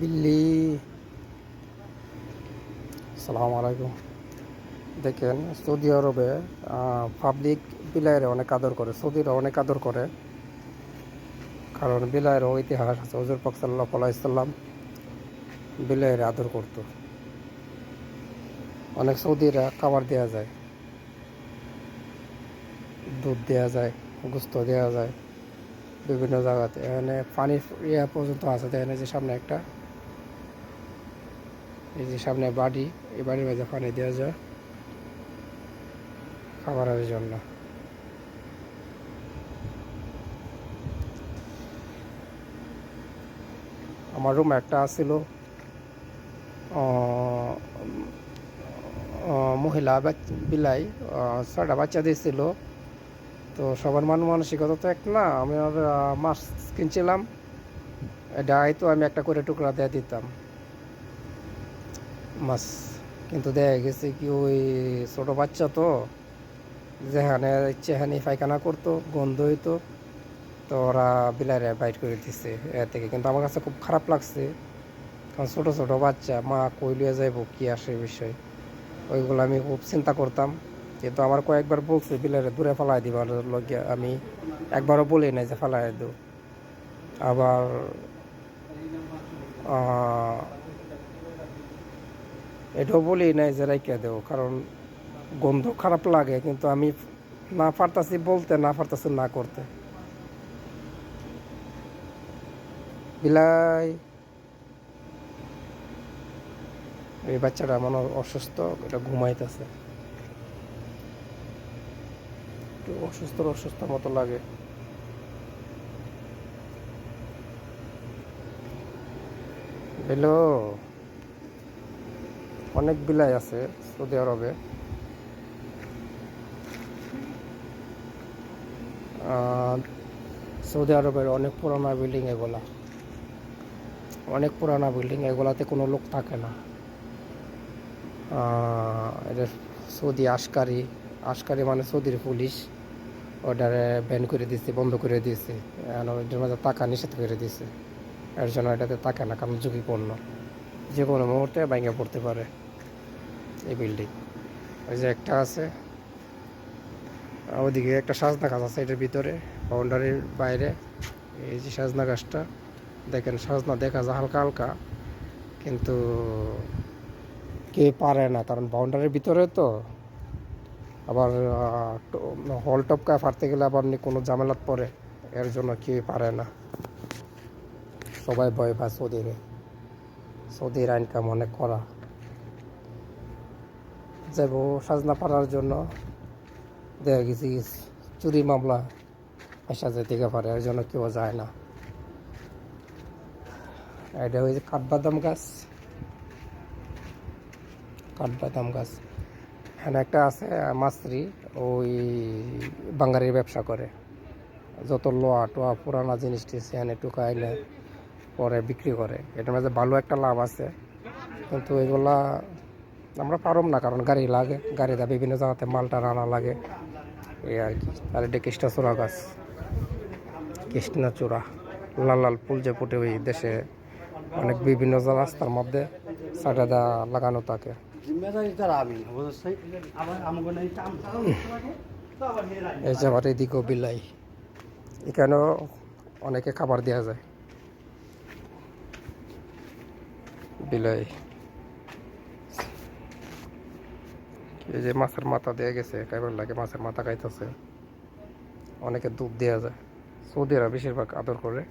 বিল্লি। সালাম আলাইকুম। দেখেন, সৌদি আরবে পাবলিক বিলাইরে অনেক আদর করে, সৌদিরা অনেক আদর করে। কারণ বিলাইয়ের ইতিহাস আছে, হজুর পাক সাল্লাহ বিলাইরে আদর করতো। অনেক সৌদিরা খাবার দেওয়া যায়, দুধ দেওয়া যায়, গুস্ত দেওয়া যায়, বিভিন্ন জায়গাতে। এখানে পানির ইয়া পর্যন্ত আছে এখানে যে সামনে একটা। এই যে সামনে বাড়ি এই বাড়ির মাঝে পানি দেওয়া যায় খাবারের জন্য। আমার রুম একটা আহ, মহিলা বিলাই ছয়টা বাচ্চা দিয়েছিল। তো সবার মান মানসিকতা তো এক না আমি মাছ কিনছিলাম। এটা তো আমি একটা করে টুকরা দিয়ে দিতাম। মাছ। কিন্তু দেখা গেছে কি ওই ছোট বাচ্চা তো, যেখানে ইচ্ছেখানি পায়খানা করতো, গন্ধ হইতো, তো ওরা বিলারে বাইট করে দিছে এ থেকে। কিন্তু আমার কাছে খুব খারাপ লাগছে, কারণ ছোটো ছোটো বাচ্চা, মা কই লিয়ে যাইব, কি আসে বিষয়? ওইগুলো আমি খুব চিন্তা করতাম। কিন্তু আমার কয়েকবার বলছে, বিলাইরে দূরে ফেলাই দিবার লগে আমি একবারও বলি নাই যে ফেলাই দেব আবার এটাও বলি নাই যে রাইকা দেও, কারণ গন্ধ খারাপ লাগে, কিন্তু আমি না পারতাছি বলতে, না পারতাছি না করতে। বিলাই, এই বাচ্চাটা মনে অসুস্থ, এটা ঘুমাইতেছে। একটু অসুস্থ অসুস্থ মতো লাগে। হ্যালো অনেক বিলাই আছে সৌদি আরবে। সৌদি আরবের অনেক পুরানা বিল্ডিং এগুলা। অনেক পুরানা বিল্ডিং এগুলাতে কোনো লোক থাকে না। এটা সৌদি আশকারি আশকারি মানে সৌদির পুলিশ। ওটারে ব্যান করে দিয়েছে, বন্ধ করে দিয়েছে। মাঝে টাকা নিষেধ করে দিয়েছে। এর জন্য এটাতে থাকে না, কারণ ঝুঁকিপূর্ণ। যে কোনো মুহূর্তে ভেঙে পড়তে পারে। এই বিল্ডিং ওই যে একটা আছে ওদিকে একটা সাজনা গাছ আছে এটার ভিতরে বাউন্ডারির বাইরে। এই যে সাজনা গাছটা, দেখেন সাজনা দেখা যায় হালকা হালকা, কিন্তু কে পারে না, কারণ বাউন্ডারির ভিতরে তো। আবার হল টপকা ফাটতে গেলে আবার কোনো ঝামেলাত পড়ে, এর জন্য কে পারে না। সবাই ভয় পায় সৌদিরে। সৌদির আইন কাম অনেক করা। যাব সাজনা পারার জন্য। দেখা গেছি চুরি মামলা আসা যেতে পারে, এর জন্য কেউ যায় না। এটা হয়েছে কাঠবাদাম গাছ। কাঠবাদাম গাছ। এখানে একটা আছে, মাছরি, ওই বাঙ্গারির ব্যবসা করে। যত লোয়া টোয়া পুরানা জিনিস টিস এনে পরে বিক্রি করে। এটার মধ্যে ভালো একটা লাভ আছে। কিন্তু এগুলা আমরা পারম না, কারণ গাড়ি লাগে। গাড়িতে বিভিন্ন জায়গাতে মালটা রানা লাগে। এই আর কি। আর এটা কৃষ্ণচূড়া গাছ। কৃষ্ণচূড়া। লাল লাল ফুল যে ফুটে ওই দেশে অনেক বিভিন্ন রাস্তার মধ্যে সাইডে লাগানো থাকে। এই যে আবার এদিকেও বিলাই। এখানেও অনেকে খাবার দেওয়া যায়। বিলাই। এই যে মাছের মাথা দেয়া গেছে কাইবার লাগে মাছের মাথা খাইতেছে। অনেকে দুধ দেওয়া যায়। সৌদিরা বেশিরভাগ আদর করে।